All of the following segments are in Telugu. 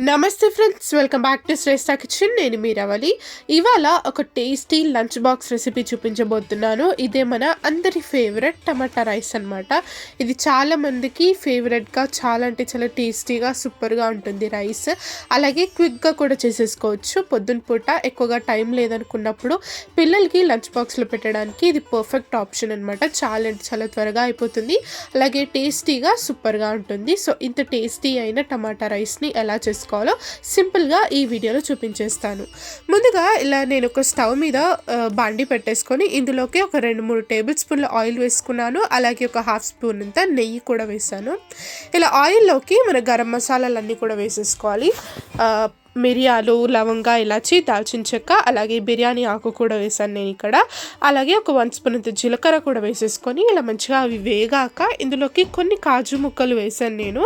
నమస్తే friends welcome back to Shreshta kitchen. నేను మీరవలి ఇవాళ ఒక టేస్టీ లంచ్ బాక్స్ రెసిపీ చూపించబోతున్నాను. ఇదే మన అందరి ఫేవరెట్ టమాటా రైస్ అనమాట ఇది చాలా మందికి ఫేవరెట్గా చాలా అంటే చాలా టేస్టీగా సూపర్గా ఉంటుంది రైస్. అలాగే క్విక్గా కూడా చేసేసుకోవచ్చు. పొద్దున పూట ఎక్కువగా టైం లేదనుకున్నప్పుడు పిల్లలకి లంచ్ బాక్స్లో పెట్టడానికి ఇది పర్ఫెక్ట్ ఆప్షన్ అనమాట చాలా అంటే చాలా త్వరగా అయిపోతుంది. అలాగే టేస్టీగా సూపర్గా ఉంటుంది. సో ఇంత టేస్టీ అయిన టమాటా రైస్ని ఎలా చేసుకోవాలి చేసుకోవాలో సింపుల్గా ఈ వీడియోలో చూపించేస్తాను. ముందుగా ఇలా నేను ఒక స్టవ్ మీద బాండి పెట్టేసుకొని ఇందులోకి ఒక రెండు మూడు టేబుల్ స్పూన్ల ఆయిల్ వేసుకున్నాను. అలాగే ఒక హాఫ్ స్పూన్ అంత నెయ్యి కూడా వేసాను ఇలా ఆయిల్లోకి మన గరం మసాలాలన్నీ కూడా వేసేసుకోవాలి. మిరియాలు లవంగా ఇలాచి దాల్చిన చెక్క అలాగే బిర్యానీ ఆకు కూడా వేసాను నేను ఇక్కడ. అలాగే ఒక వన్ స్పూన్ అంత జీలకర్ర కూడా వేసేసుకొని ఇలా మంచిగా అవి వేగాక ఇందులోకి కొన్ని కాజు ముక్కలు వేసాను నేను.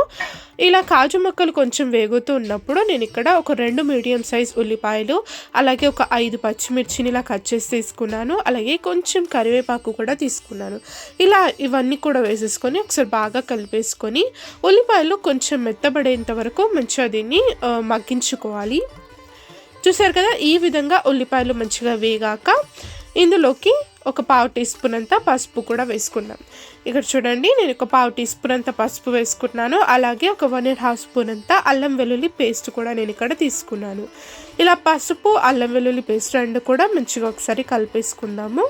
ఇలా కాజు ముక్కలు కొంచెం వేగుతూ ఉన్నప్పుడు నేను ఇక్కడ ఒక రెండు మీడియం సైజ్ ఉల్లిపాయలు అలాగే ఒక ఐదు పచ్చిమిర్చిని ఇలా కట్ చేసి తీసుకున్నాను. అలాగే కొంచెం కరివేపాకు కూడా తీసుకున్నాను. ఇలా ఇవన్నీ కూడా వేసేసుకొని ఒకసారి బాగా కలిపేసుకొని ఉల్లిపాయలు కొంచెం మెత్తబడేంత వరకు మంచిగా దీన్ని మగ్గించుకోవాలి. వేసుకోవాలి చూసారు కదా ఈ విధంగా ఉల్లిపాయలు మంచిగా వేగాక ఇందులోకి ఒక పావు టీ స్పూన్ అంత పసుపు కూడా వేసుకున్నాం ఇక్కడ చూడండి నేను ఒక పావు టీ స్పూన్ అంత పసుపు వేసుకున్నాను. అలాగే ఒక వన్ అండ్ హాఫ్ స్పూన్ అంత అల్లం వెల్లుల్లి పేస్ట్ కూడా నేను ఇక్కడ తీసుకున్నాను. ఇలా పసుపు అల్లం వెల్లుల్లి పేస్ట్ రెండు కూడా మంచిగా ఒకసారి కలిపేసుకుందాము.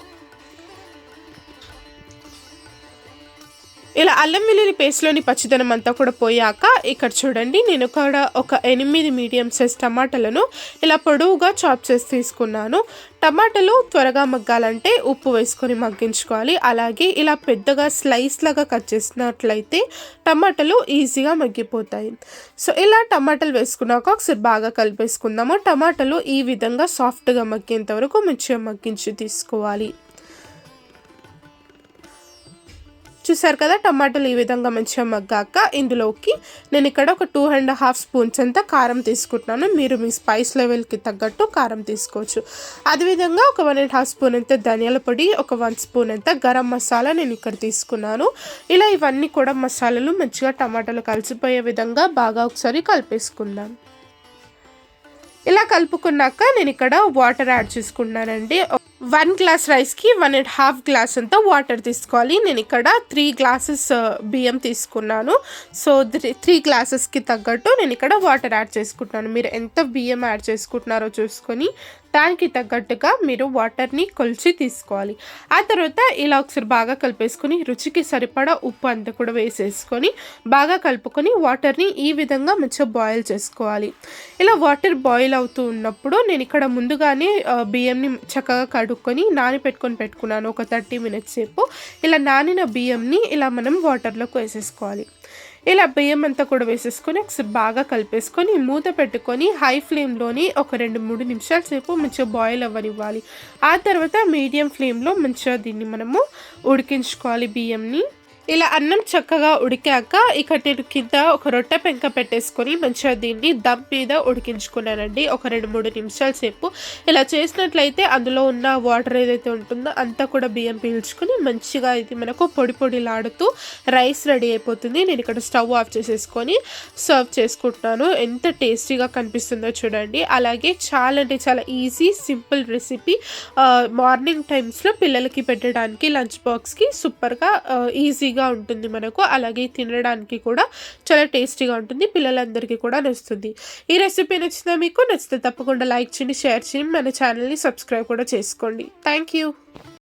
ఇలా అల్లం వెల్లుల్లి పేస్ట్లోని పచ్చిదనం అంతా కూడా పోయాక ఇక్కడ చూడండి నేను ఇక్కడ ఒక ఎనిమిది మీడియం సైజ్ టమాటాలను ఇలా పొడవుగా చాప్ చేసి తీసుకున్నాను. టమాటాలు త్వరగా మగ్గాలంటే ఉప్పు వేసుకొని మగ్గించుకోవాలి. అలాగే ఇలా పెద్దగా స్లైస్ లాగా కట్ చేసినట్లయితే టమాటాలు ఈజీగా మగ్గిపోతాయి. సో ఇలా టమాటాలు వేసుకున్నాక ఒకసారి బాగా కలిపేసుకుందాము. టమాటాలు ఈ విధంగా సాఫ్ట్గా మగ్గేంత వరకు మంచిగా మగ్గించి తీసుకోవాలి. చూసారు కదా టమాటాలు ఈ విధంగా మంచిగా మగ్గాక ఇందులోకి నేను ఇక్కడ ఒక టూ అండ్ హాఫ్ స్పూన్స్ అంతా కారం తీసుకుంటున్నాను. మీరు మీ స్పైస్ లెవెల్కి తగ్గట్టు కారం తీసుకోవచ్చు. అదేవిధంగా ఒక వన్ అండ్ హాఫ్ స్పూన్ అంత ధనియాల పొడి ఒక వన్ స్పూన్ అంత గరం మసాలా నేను ఇక్కడ తీసుకున్నాను. ఇలా ఇవన్నీ కూడా మసాలాలు మంచిగా టమాటాలు కలిసిపోయే విధంగా బాగా ఒకసారి కలిపేసుకుందాం. ఇలా కలుపుకున్నాక నేను ఇక్కడ వాటర్ యాడ్ చేసుకున్నానండి వన్ గ్లాస్ రైస్కి వన్ అండ్ హాఫ్ గ్లాస్ అంతా వాటర్ తీసుకోవాలి. నేను ఇక్కడ త్రీ గ్లాసెస్ బియ్యం తీసుకున్నాను. సో త్రీ గ్లాసెస్కి తగ్గట్టు నేను ఇక్కడ వాటర్ యాడ్ చేసుకుంటున్నాను. మీరు ఎంత బియ్యం యాడ్ చేసుకుంటున్నారో చూసుకొని దానికి తగ్గట్టుగా మీరు వాటర్ని కొలిచి తీసుకోవాలి. ఆ తర్వాత ఇలా ఒకసారి బాగా కలిపేసుకొని రుచికి సరిపడా ఉప్పు అంతా కూడా వేసేసుకొని బాగా కలుపుకొని వాటర్ని ఈ విధంగా మంచిగా బాయిల్ చేసుకోవాలి. ఇలా వాటర్ బాయిల్ అవుతూ ఉన్నప్పుడు నేను ఇక్కడ ముందుగానే బియ్యంని చక్కగా కడుక్కొని నాని పెట్టుకొని పెట్టుకున్నాను. ఒక థర్టీ మినిట్స్ సేపు. ఇలా నానిన బియ్యంని ఇలా మనం వాటర్లోకి వేసేసుకోవాలి. ఇలా బియ్యం అంతా కూడా వేసేసుకొని ఒకసారి బాగా కలిపేసుకొని మూత పెట్టుకొని హై ఫ్లేమ్లోని ఒక రెండు మూడు నిమిషాల సేపు మంచిగా బాయిల్ అవ్వనివ్వాలి. ఆ తర్వాత మీడియం ఫ్లేమ్లో మంచిగా దీన్ని మనము ఉడికించుకోవాలి బియ్యంని. ఇలా అన్నం చక్కగా ఉడికాక ఇక నేను కింద ఒక రొట్టె పెంక పెట్టేసుకొని మంచిగా దీన్ని దమ్ మీద ఉడికించుకున్నానండి. ఒక రెండు మూడు నిమిషాల సేపు ఇలా చేసినట్లయితే అందులో ఉన్న వాటర్ ఏదైతే ఉంటుందో అంతా కూడా బియ్యం పీల్చుకుని మంచిగా ఇది మనకు పొడి పొడిలాడుతూ రైస్ రెడీ అయిపోతుంది. నేను ఇక్కడ స్టవ్ ఆఫ్ చేసేసుకొని సర్వ్ చేసుకుంటున్నాను. ఎంత టేస్టీగా కనిపిస్తుందో చూడండి. అలాగే చాలా అంటే చాలా ఈజీ సింపుల్ రెసిపీ మార్నింగ్ టైమ్స్లో పిల్లలకి పెట్టడానికి లంచ్ బాక్స్కి సూపర్గా ఈజీగా టేస్టీగా ఉంటుంది మనకు. అలాగే తినడానికి కూడా చాలా టేస్టీగా ఉంటుంది. పిల్లలందరికీ కూడా నచ్చుతుంది. ఈ రెసిపీ నచ్చిందా మీకు నచ్చితే తప్పకుండా లైక్ చేయండి షేర్ చేయండి. మన ఛానల్ని సబ్స్క్రైబ్ కూడా చేసుకోండి. Thank you.